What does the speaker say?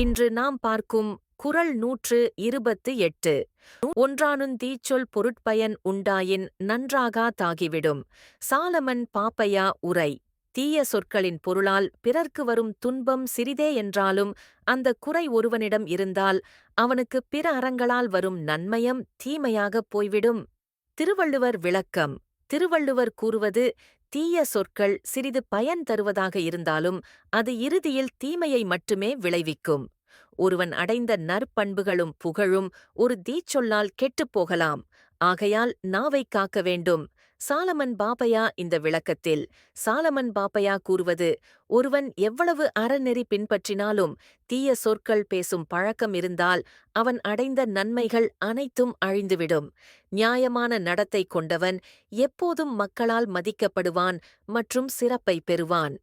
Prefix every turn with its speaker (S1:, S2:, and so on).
S1: இன்று நாம் பார்க்கும் குரல் நூற்று இருபத்து எட்டு ஒன்றானுந் தீச்சொல் பொருட்பயன் உண்டாயின் நன்றாகா தாகிவிடும் சாலமன் பாப்பையா உரை தீய சொற்களின் பொருளால் பிறர்க்கு வரும் துன்பம் சிறிதே என்றாலும் அந்த குறை ஒருவனிடம் இருந்தால் அவனுக்கு பிற அறங்களால் வரும் நன்மயம் தீமையாகப் போய்விடும் திருவள்ளுவர் விளக்கம் திருவள்ளுவர் கூறுவது தீய சொற்கள் சிறிது பயன் தருவதாக இருந்தாலும் அது இறுதியில் தீமையை மட்டுமே விளைவிக்கும் ஒருவன் அடைந்த நற்பண்புகளும் புகழும் ஒரு தீச்சொல்லால் கெட்டுப் போகலாம் ஆகையால் நாவை காக்க வேண்டும் சாலமன் பாப்பையா இந்த விளக்கத்தில் சாலமன் பாப்பையா கூறுவது ஒருவன் எவ்வளவு அறநெறி பின்பற்றினாலும் தீய சொற்கள் பேசும் பழக்கம் இருந்தால் அவன் அடைந்த நன்மைகள் அனைத்தும் அழிந்துவிடும் நியாயமான நடத்தை கொண்டவன் எப்போதும் மக்களால் மதிக்கப்படுவான் மற்றும் சிறப்பை பெறுவான்